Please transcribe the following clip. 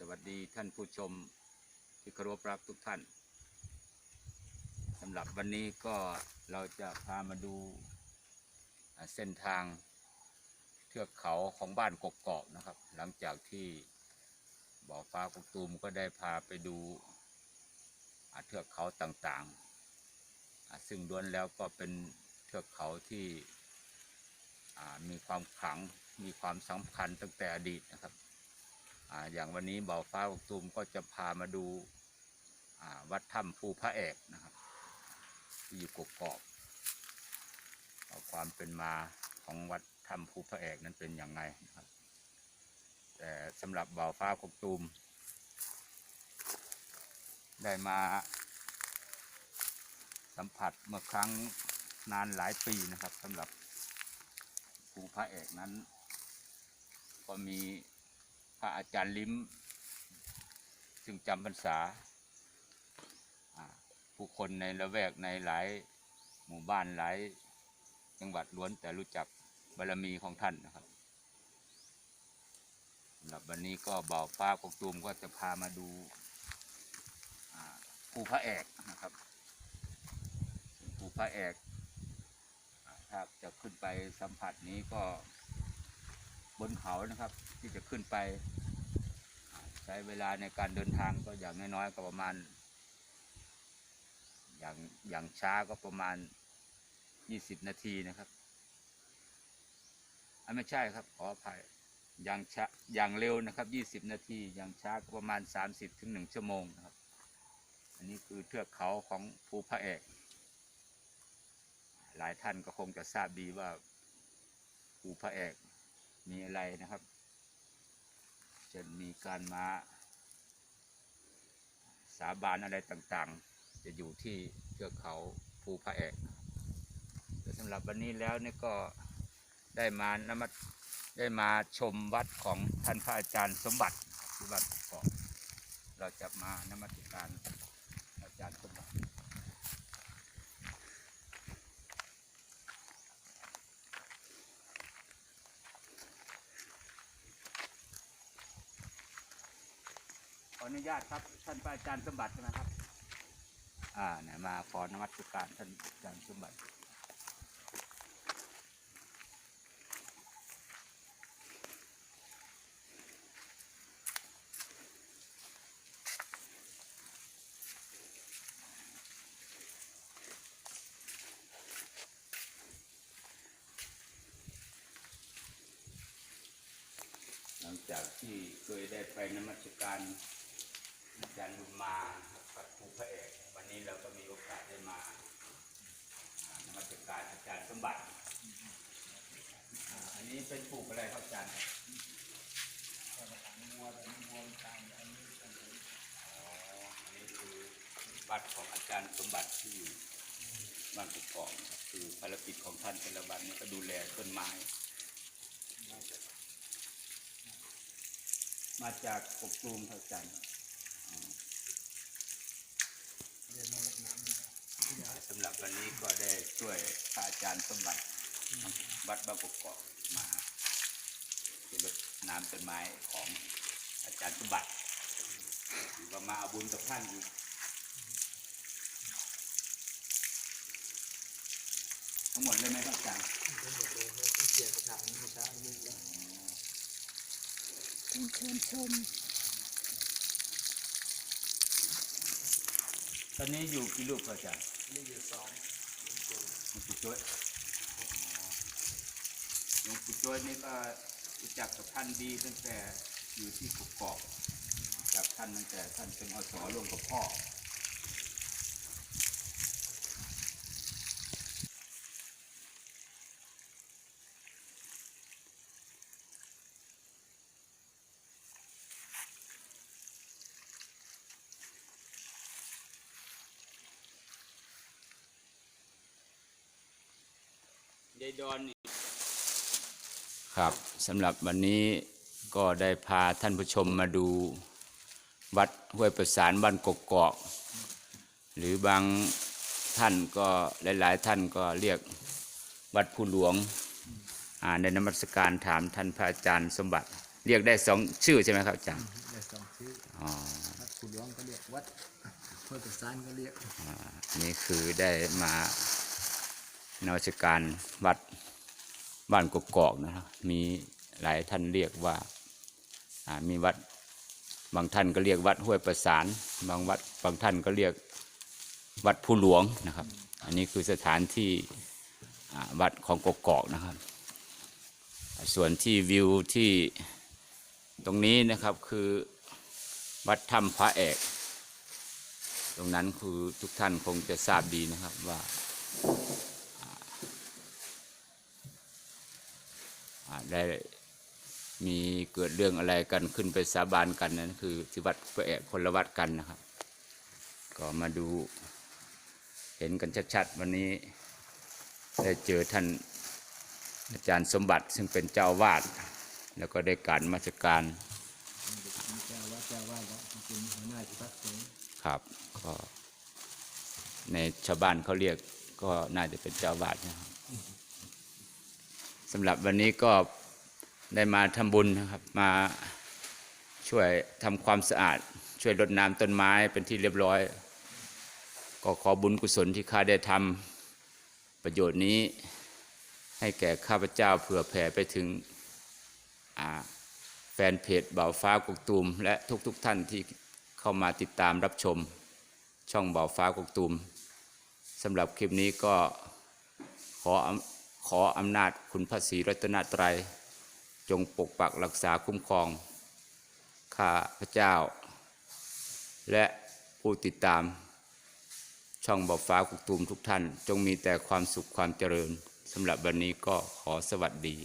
สวัสดีท่านผู้ชมที่เคารพรักทุกท่านสำหรับวันนี้ก็เราจะพามาดูเส้นทางเทือกเขาของบ้านกกอกนะครับ หลังจากที่บ่อฟ้ากกตูมก็ได้พาไปดูเทือกเขาต่างๆ ซึ่งล้วนแล้วก็เป็นเทือกเขาที่มีความขลังมีความสำคัญตั้งแต่อดีตนะครับ อย่างวันนี้บ่อฟ้ากกตูมก็จะพามาดูาวัดถ้ำภูพระเอกนะครับ ที่อยู่กกอกเอาความเป็นมาของวัดถ้ำภูพระเอกนั้นเป็นอย่างไงนะครับ แต่สำหรับบ่อฟ้ากกตูม ได้มาสัมผัสเมื่อครั้งนานหลายปีนะครับสำหรับภูพระเอกนั้น ก็มี ระอาจารย์ลิ้ม ซึ่งจำพรรษา ผู้คนในละแวกในหลายหมู่บ้านหลายจังหวัดล้วนแต่รู้จักบารมีของท่านนะครับสำหรับวันนี้ก็บ่าวฟ้ากกตูมก็จะพามาดูภูพระแอกนะครับภูพระแอก ถ้าจะขึ้นไปสัมผัสนี้ก็ บนเขานะครับ ที่จะขึ้นไป ใช้เวลาในการเดินทางก็อย่างน้อยๆก็ประมาณ อย่างอย่างช้าก็ประมาณ 20 นาทีนะครับอะไม่ใช่ครับขออภัยอย่างช้าอย่างเร็วนะครับ 20 นาที อย่างช้าก็ประมาณ 30ถึง1ชั่วโมงนะครับ อันนี้คือเทือกเขาของภูพระเอก หลายท่านก็คงจะทราบดีว่าภูพระเอก มีอะไรนะครับ จะมีการมาสาบานอะไรต่างๆ จะอยู่ที่เทือกเขาภูพระเอกแต่สำหรับวันนี้แล้วนี่ก็ได้มานมัได้มาชมวัดของท่านพระอาจารย์สมบัติที่วัดกอกเราจะมานมัสการอาจารย์สมบัติ ออนุญาตครับ ท่านพระอาจารย์สมบัติใช่ไหมครับ อ่าเนี่ยมาขอนมัสการท่านอาจารย์สมบัติหลังจากที่เคยได้ไปนมัสการอาจารย์บุญมาพระครูพระเอกวันนี้เราก็มีโอกาสได้มาอ่านมัสการอาจารย์สมบัติอ่าอั นี้เป็นปลูกอะไรครับอาจารย์อ๋ออันนี้คือบัตรของอาจารย์สมบัติที่อยู่บ้านกุกองครับคือภารกิจของท่านแต่ละวันนี้ก็ดูแลต้นไม้ มาจากกบตูมครับอาจารย์สำหรับวันนี้ก็ได้ช่วยพระอาจารย์สมบัติวัดบางกอกมาเป็ นรดน้ำต้นไม้ของอาจารย์สมบัติถือว่ามาเอาบุญกับท่านอีกทั้งหมดเลยไหมครับอาจารย์เชิญเชิญชม ตอนนี้อยู่กี่ลูกครับอาจารย์นี่อยู่สองหลวงปู่จ้วยหลวงปู่จ้วยนี่ก็ รู้จักกับท่านดีตั้งแต่อยู่ที่กกอกจากท่านตั้งแต่ท่านเป็นอสร่วมกับพ่อ ยายดอนนี่ ครับสำหรับวันนี้ก็ได้พาท่านผู้ชมมาดูวัดห้วยประสานบ้านกกอก หรือบางท่านก็หลาย ๆ ท่านก็เรียกวัดผู้หลวงอ่าในนมัสการถามท่านพระอาจารย์สมบัติ เรียกได้สองชื่อใช่ไหมครับอาจารย์ได้สองชื่ออ๋อวัดขุดหลวงก็เรียกวัดห้วยประสานก็เรียกอ่านี่คือได้มานวัชการวัด บ้านกกอกนะครับมีหลายท่านเรียกว่ามีวัดบางท่านก็เรียกวัดห้วยประสาน บางวัดบางท่านก็เรียกวัดผู้หลวงนะครับ อันนี้คือสถานที่วัดของกกอกนะครับ ส่วนที่วิวที่ตรงนี้นะครับคือวัดถ้ำพระเอก ตรงนั้นคือทุกท่านคงจะทราบดีนะครับว่าอ่า ได้มีเกิดเรื่องอะไรกันขึ้นไปสาบานกันนั้นคือที่วัดพระคนละวัดกันนะครับ ก็มาดู เห็นกันชัดๆ วันนี้ได้เจอท่านอาจารย์สมบัติซึ่งเป็นเจ้าวาด แล้วก็ได้การมาชการเจ้าวัดกาที่พักสงฆ์ครับก็ในชาวบ้านเขาเรียกก็น่าจะเป็นเจ้าวาดนะครับ สำหรับวันนี้ก็ได้มาทำบุญนะครับ มาช่วยทำความสะอาด ช่วยรดน้ำต้นไม้เป็นที่เรียบร้อย ก็ขอบุญกุศลที่ข้าได้ทำประโยชน์นี้ ให้แก่ข้าพเจ้าเผื่อแผ่ไปถึงแฟนเพจเบาฟ้ากกตูม และทุกๆทท่านที่เข้ามาติดตามรับชม ช่องเบาฟ้ากกตูมสำหรับคลิปนี้ก็ขอ ขออำนาจคุณพระศรีรัตนตรัย จงปกปักรักษาคุ้มครอง ข้าพระเจ้า และผู้ติดตาม ช่องเบาฟ้ากุกตูมทุกท่าน จงมีแต่ความสุขความเจริญสำหรับวันนี้ก็ขอสวัสดี